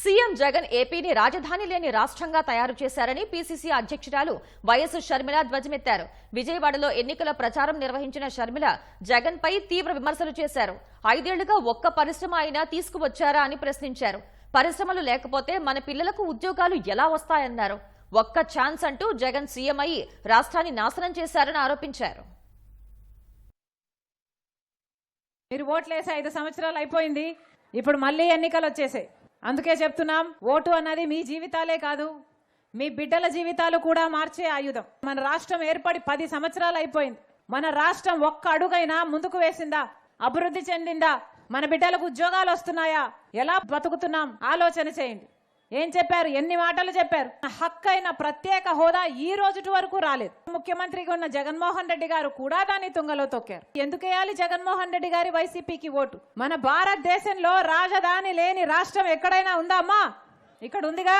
CM Jagan ఏపీని రాజధాని లేని రాష్ట్రంగా తయారు చేశారని పీసీసీ అధ్యక్షురాలు వైఎస్ షర్మిల ధ్వజమెత్తారు. విజయవాడలో ఎన్నికల ప్రచారం నిర్వహించిన షర్మిల జగన్ పై తీవ్ర విమర్శలు చేశారు. ఐదేళ్ళుగా ఒక్క పరిశ్రమ అయినా తీసుకువచ్చారా అని ప్రశ్నించారు. పరిశ్రమలు లేకపోతే మన పిల్లలకు ఉద్యోగాలు ఎలా వస్తాయన్నారు. ఒక్క ఛాన్స్ అంటూ జగన్ సీఎం అయి రాష్ట్రాన్ని నాశనం చేశారని ఆరోపించారు. మీరు ఓట్లేసి ఐదు సంవత్సరాలు అయిపోయింది. ఇప్పుడు మళ్ళీ ఎన్నికలు వచ్చేసాయి. అందుకే చెప్తున్నాం ఓటు అన్నది మీ జీవితాలే కాదు. మీ బిడ్డల జీవితాలు కూడా మార్చే ఆయుధం. మన రాష్ట్రం ఏర్పడి పది సంవత్సరాలు అయిపోయింది. మన రాష్ట్రం ఒక్క అడుగైనా ముందుకు వేసిందా? అభివృద్ధి చెందిందా? మన బిడ్డలకు ఉద్యోగాలు వస్తున్నాయా? ఎలా బతుకుతున్నాం? ఆలోచన చేయండి. ఏం చెప్పారు? ఎన్ని మాటలు చెప్పారు? హక్కు అయిన ప్రత్యేక హోదా ఈ రోజుటి వరకు రాలేదు. ముఖ్యమంత్రిగా ఉన్న జగన్మోహన్ రెడ్డి గారు కూడా దాన్ని తుంగలో తొక్కారు. ఎందుకేయాలి జగన్మోహన్ రెడ్డి గారి వైసీపీకి ఓటు? మన భారతదేశంలో రాజధాని లేని రాష్ట్రం ఎక్కడైనా ఉందా అమ్మా? ఇక్కడ ఉందిగా?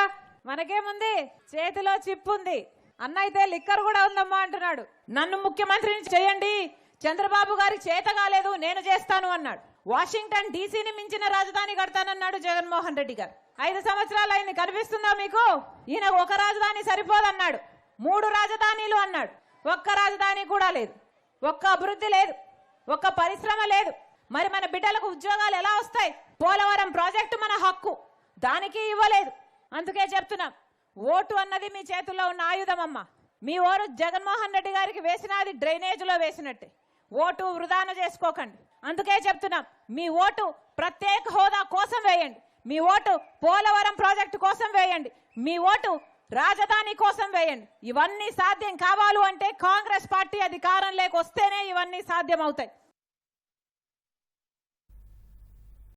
మనకేముంది? చేతిలో చిప్పు ఉంది అన్న అయితే లిక్కర్ కూడా ఉందమ్మా అంటున్నాడు. నన్ను ముఖ్యమంత్రిని చేయండి. చంద్రబాబు గారి చేత కాలేదు నేను చేస్తాను అన్నాడు. వాషింగ్టన్ డీసీని మించిన రాజధాని కడతానన్నాడు జగన్మోహన్ రెడ్డి గారు. ఐదు సంవత్సరాలు అయింది కనిపిస్తుందా మీకు? ఈయన ఒక రాజధాని సరిపోదన్నాడు. మూడు రాజధానీలు అన్నాడు. ఒక్క రాజధాని కూడా లేదు. ఒక్క అభివృద్ధి లేదు. ఒక్క పరిశ్రమ లేదు. మరి మన బిడ్డలకు ఉద్యోగాలు ఎలా వస్తాయి? పోలవరం ప్రాజెక్టు మన హక్కు. దానికి ఇవ్వలేదు. అందుకే చెప్తున్నాం ఓటు అన్నది మీ చేతుల్లో ఉన్న ఆయుధం అమ్మ మీ ఓరు జగన్మోహన్ రెడ్డి గారికి వేసినది డ్రైనేజ్లో వేసినట్టే. ఓటు వృధాన చేసుకోకండి. అందుకే చెప్తున్నాం మీ ఓటు ప్రత్యేక హోదా కోసం వేయండి. మీ ఓటు పోలవరం ప్రాజెక్టు కోసం వేయండి. మీ ఓటు రాజధాని కోసం వేయండి. ఇవన్నీ సాధ్యం కావాలి అంటే కాంగ్రెస్ పార్టీ అధికారం వస్తేనే ఇవన్నీ సాధ్యం అవుతాయి